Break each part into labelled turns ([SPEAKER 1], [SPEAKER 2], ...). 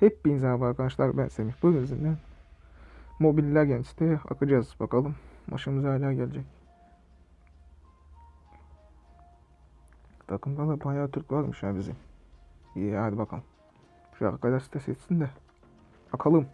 [SPEAKER 1] Hepinize merhaba arkadaşlar ben Semih. Bugün sizinle Mobile Legends'te akacağız bakalım. Maçımız hala gelecek. Takımda da bayağı Türk varmış ya bizim. İyi hadi bakalım. Şu arkadaş da seçsin de. Bakalım.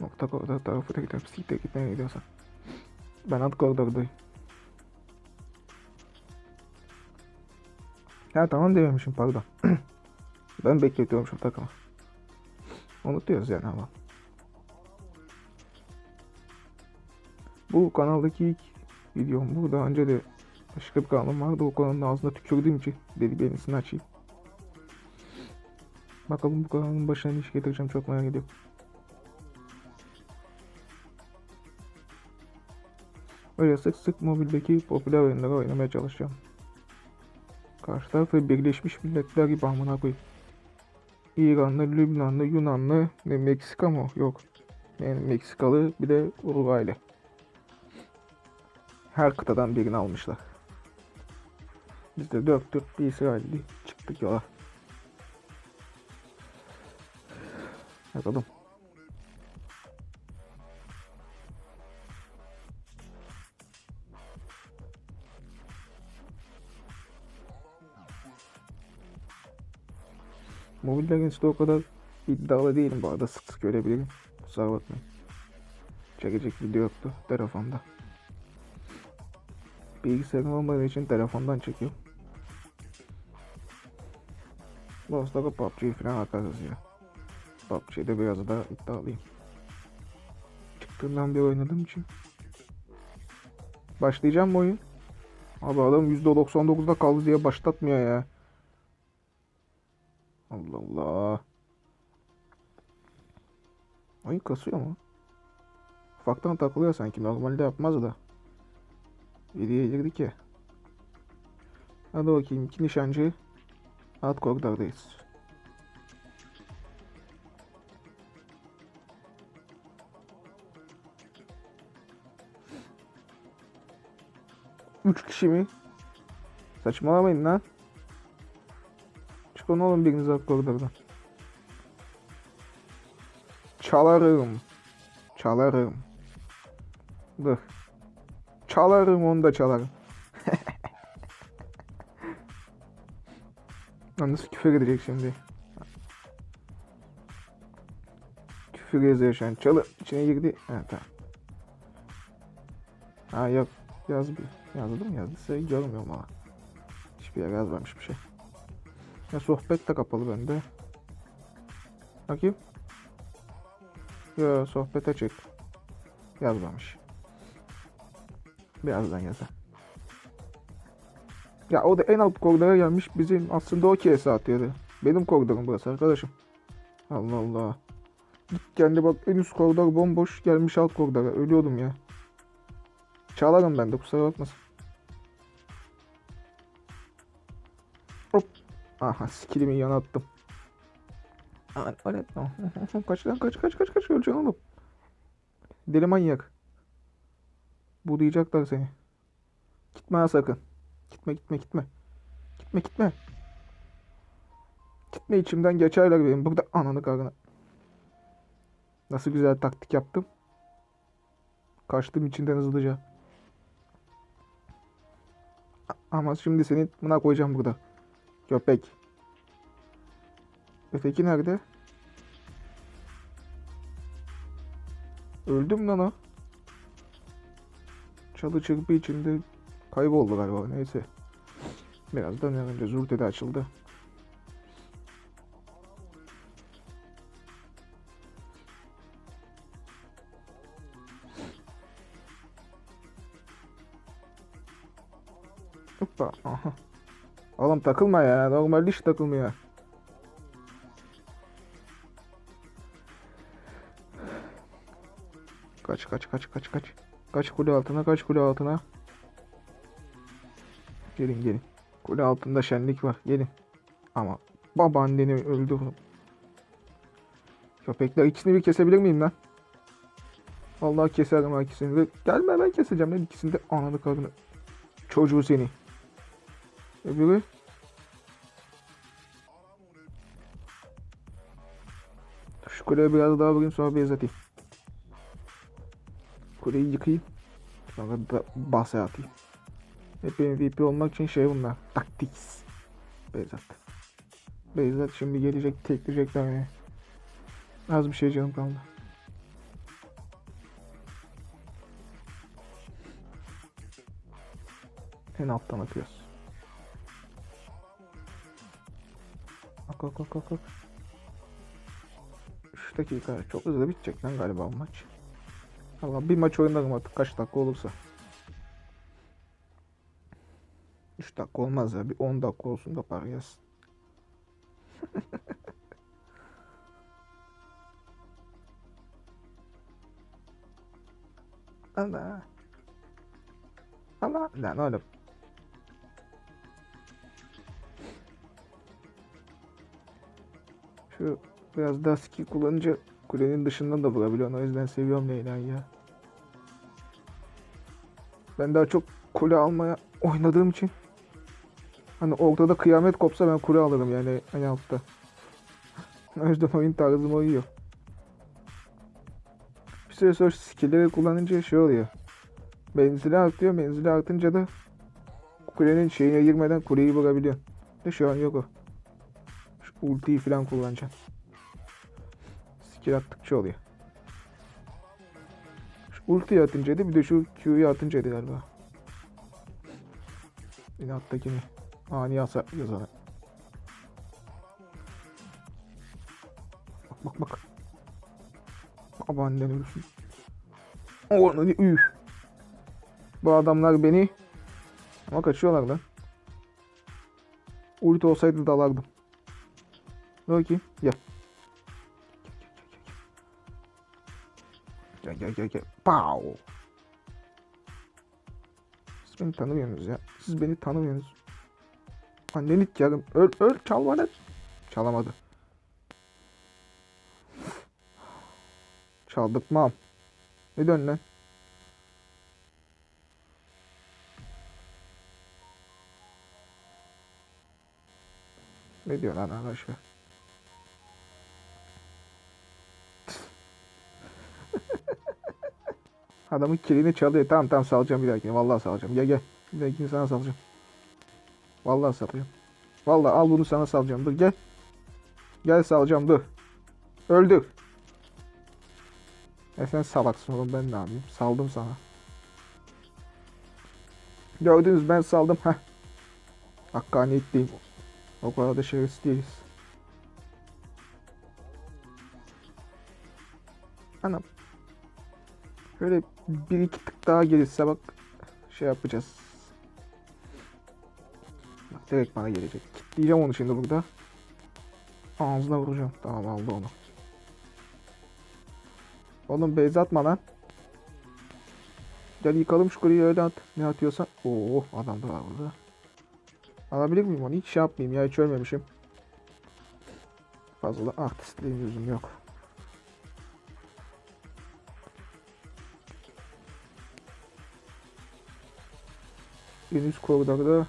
[SPEAKER 1] Nokta koridor tarafı da gidelim. Sikte gitmeye gidiyorsan. Ben alt koridordayım. Ya tamam dememişim pardon. Ben bekletiyormuşum takımı. Unutuyoruz yani ama. Bu kanaldaki ilk videom bu. Daha önce de başka bir kanalım vardı. O kanalın ağzına tükürdüğüm için dedi beğenisini açayım. Bakalım bu kanalın başına ne iş getireceğim çok merak ediyorum. Öyle sık sık mobildeki popüler oyunları oynamaya çalışacağım. Karşı tarafı Birleşmiş Milletler gibi amına koyayım. İranlı, Lübnanlı, Yunanlı, ne Meksika mı? Yok. Yani Meksikalı bir de Uruguaylı. Her kıtadan birini almışlar. Biz de dört Türk bir İsrailli çıktık yola. Bakalım. Mobile Legends'de o kadar iddialı değilim bu arada sık sık görebilirim. Kusura bakmayın. Çekecek video yoktu telefonda. Bilgisayarım olmadığı için telefondan çekiyorum. Dostlara PUBG falan akarız ya. PUBG'de biraz daha iddialıyım. Çıktığından beri oynadığım için. Başlayacağım mı oyun? Abi adam %99'da kaldı diye başlatmıyor ya. Allah Allah. Oyun kasıyor mu? Ufaktan takılıyor sanki. Normalde yapmaz da. Videoya girdik ya. Hadi bakayım. iki nişancı. Alt koridordayız. Üç kişi mi? Saçmalamayın lan. Çıkın oğlum biriniz alt koridordan. Çalarım. Çalarım. Dur. Çalarım onu da çalarım. Lan nasıl küfür edecek şimdi? Küfür yazıyor şu an. Çalı içine girdi. Ha tamam. Ha yok. Yaz bir. Yazdı mı yazdıysa görmüyorum ama. Hiçbir yer yazmamış bir şey. Ya sohbet de kapalı bende. Bakayım. Yo sohbet açık. Yazmamış. Birazdan yazar. Ya o da en alt koridora gelmiş. Bizim aslında o kese atıyordu. Benim koridorum burası arkadaşım. Allah Allah. Git kendi bak en üst koridor bomboş gelmiş alt koridora. Ölüyordum ya. Çalarım ben de kusura bakmasın. Aha skillimi yana attım. Öyle. Kaç lan kaç kaç kaç kaç öleceksin oğlum. Deli manyak. Budayacaklar seni. Gitme ha sakın. Gitme gitme gitme. Gitme gitme. Gitme içimden geçerler benim. Burada ananı karnına. Nasıl güzel taktik yaptım. Kaçtım içinden hızlıca. Ama şimdi seni buna koyacağım burada. Köpek. Öteki nerede? Öldüm lan o. Çalı çırpı içinde kayboldu galiba. Neyse. Birazdan önce Zurte de açıldı. Hoppa. Aha. Oğlum takılma ya. Normal hiç takılmıyor. Kaç kaç kaç kaç kaç. Kaç kule altına kaç kule altına. Gelin gelin. Kule altında şenlik var. Gelin. Ama babaanneni öldü. Köpekler ikisini bir kesebilir miyim lan? Vallahi keserim ha ikisini. Gelme ben keseceğim lan ikisini de. Ananı karını. Çocuğu seni. Öbürü. Şu kuleye biraz daha vurayım sonra base atayım. Kuleyi yıkayayım. Sonra da base atayım. Hep MVP olmak için şey bunlar. Taktiks. Base at. Base at şimdi gelecek tekleyecekler beni. Az bir şey canım kaldı. En alttan atıyoruz. Bak bak bak bak. 3 dakika çok hızlı bitecek lan galiba bu maç. Allah bir maç oynarım artık kaç dakika olursa. 3 dakika olmaz ya bir 10 dakika olsun da para gelsin. Allah. Allah. Lan oğlum. Şu biraz daha skill kullanınca kulenin dışından da vurabiliyorsun. O yüzden seviyorum Leyla'yı ya. Ben daha çok kule almaya oynadığım için hani ortada kıyamet kopsa ben kule alırım yani en altta. O yüzden oyun tarzıma uyuyor. Bir süre sonra skill'leri kullanınca şey oluyor. Menzili artıyor. Menzili artınca da kulenin şeyine girmeden kuleyi vurabiliyorsun. De şu an yok o. Ultiyi falan kullanacaksın. Skill attıkça oluyor. Şu ultiyi atınca bir de şu Q'yu atınca galiba. Yine alttakini. Ani hasar yazana. Bak bak bak. Baba annen ölsün. Onu üf. Bu adamlar beni ama kaçıyorlar lan. Ulti olsaydı dalardım. Bakayım. Gel. Gel gel gel gel. Pow. Siz beni tanımıyorsunuz ya. Siz beni tanımıyorsunuz. Anneni yarım. Öl öl çalma lan. Çalamadı. Çaldırtmam. Ne dön lan? Ne diyor lan arkadaşlar? Adamın kilini çalıyor. Tamam tamam salacağım bir dahakine. Vallahi salacağım. Gel gel. Bir dahakine sana salacağım. Vallahi salacağım. Vallahi al bunu sana salacağım. Dur gel. Gel salacağım dur. Öldür. E sen salaksın oğlum ben ne yapayım? Saldım sana. Gördünüz ben saldım. Heh. Hakkaniyetliyim. O kadar da şerefsiz değiliz. Anam. Şöyle bir iki tık daha gelirse bak şey yapacağız. Bak direkt bana gelecek. Kitleyeceğim onu şimdi burada. Ağzına vuracağım. Tamam aldı onu. Oğlum base atma lan. Gel yıkalım şu kuleyi öyle at. Ne atıyorsan. Oo adam da var burada. Alabilir miyim onu? Hiç şey yapmayayım ya hiç ölmemişim. Fazla artistliğim yüzüm yok. En üst koridorda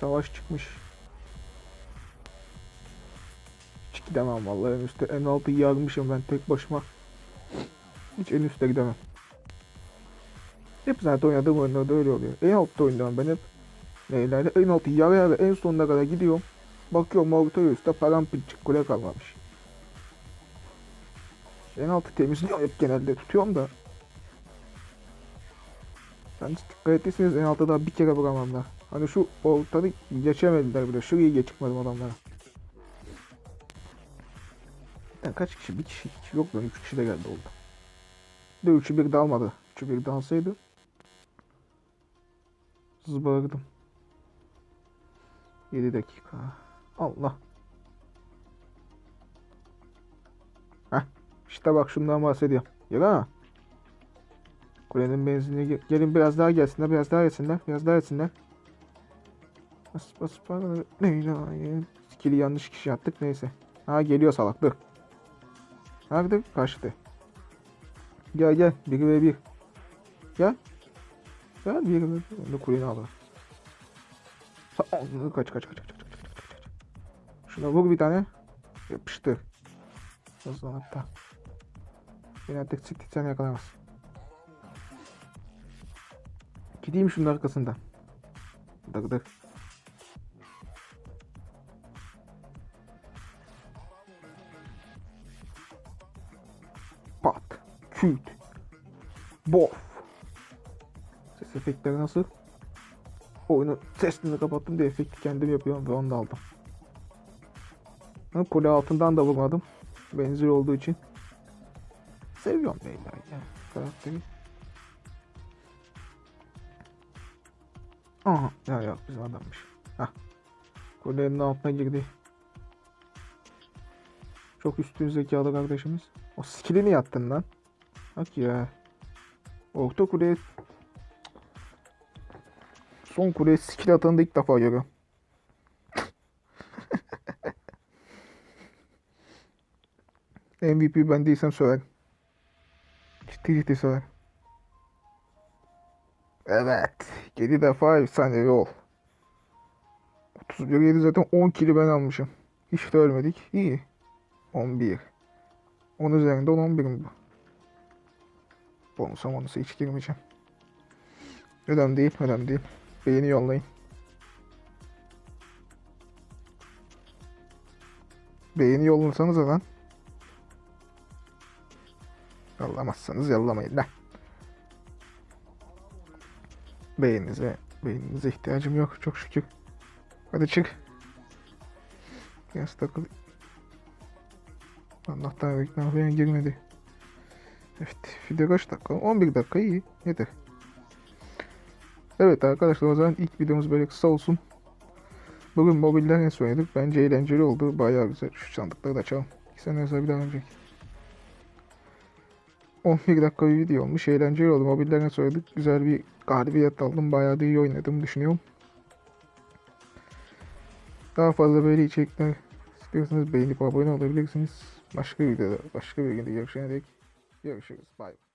[SPEAKER 1] savaş çıkmış. Hiç gidemem vallahi en üstte. En altı yarmışım ben tek başıma. Hiç en üstte gidemem. Hep zaten oynadığım oyunlarda öyle oluyor. En altta oynuyorum ben hep. Neylerde en altı yara yara en sonuna kadar gidiyorum. Bakıyorum orta üstte paramparçık kule kalmamış. En altı temizliyorum hep genelde tutuyorum da. Ben dikkat ettiyseniz en altta daha bir kere vuramam da. Hani şu ortada geçemediler bile. Şuraya geçmedim adamlara. Yani kaç kişi? Bir kişi, iki kişi yok lan. Üç kişi de geldi oldu. De üçü bir dalmadı. Üçü bir dalsaydı. Zıbardım. 7 dakika. Allah. Heh. İşte bak şundan bahsediyorum. Yürü ha. Kulenin benzinine gel- gelin biraz daha gelsinler, biraz daha gelsinler, biraz daha gelsinler. Bas bas bas. Leyla'yı. Skill'i yanlış kişi yaptık neyse. Ha geliyor salak dur. Nerede? Kaçtı. Gel gel. 1 ve 1. Gel. Gel 1 ve 1. Onu kuleyi al. Sa- Kaç kaç kaç kaç kaç. Şuna vur bir tane. Yapıştır. Hızlanıp da. Beni artık siktikten yakalayamaz. Gideyim şunun arkasından. Dık dık. Pat. Küt. Bof. Ses efektleri nasıl? Oyunu sesini kapattım diye efekti kendim yapıyorum ve onu da aldım. Kule altından da vurmadım. Benzer olduğu için. Seviyorum beyler ya karakteri. Aha ya ya bizim adammış. Hah. Kulenin altına girdi. Çok üstün zekalı kardeşimiz. O skillini yattın lan. Bak ya. Orta kuleye Son kuleye skill atanı da ilk defa görüyorum. MVP ben değilsem söylerim. Ciddi ciddi söylerim. Evet. 7 defa efsanevi ol. 31 7 zaten 10 kili ben almışım. Hiç de ölmedik. İyi. 11. 10 üzerinden 11'im bu. Bonusa bonusa hiç girmeyeceğim. Önemli değil, önemli değil. Beğeni yollayın. Beğeni yollasanız lan. Yollamazsanız yollamayın lan. Beğeninize, beğeninize ihtiyacım yok çok şükür. Hadi çık. Biraz takıl. Allah'tan reklam falan girmedi. Evet, video kaç dakika? 11 dakika iyi. Yeter. Evet arkadaşlar o zaman ilk videomuz böyle kısa olsun. Bugün mobilden oynadık? Bence eğlenceli oldu. Bayağı güzel. Şu sandıkları da açalım. İki sene sonra bir daha önceki. 11 dakika bir video olmuş. Eğlenceli oldu. Mobilden ne oynadık? Güzel bir galibiyet aldım. Bayağı da iyi oynadım düşünüyorum. Daha fazla böyle içerikler istiyorsanız beğenip abone olabilirsiniz. Başka videoda, başka bir günde görüşene dek görüşürüz. Bye.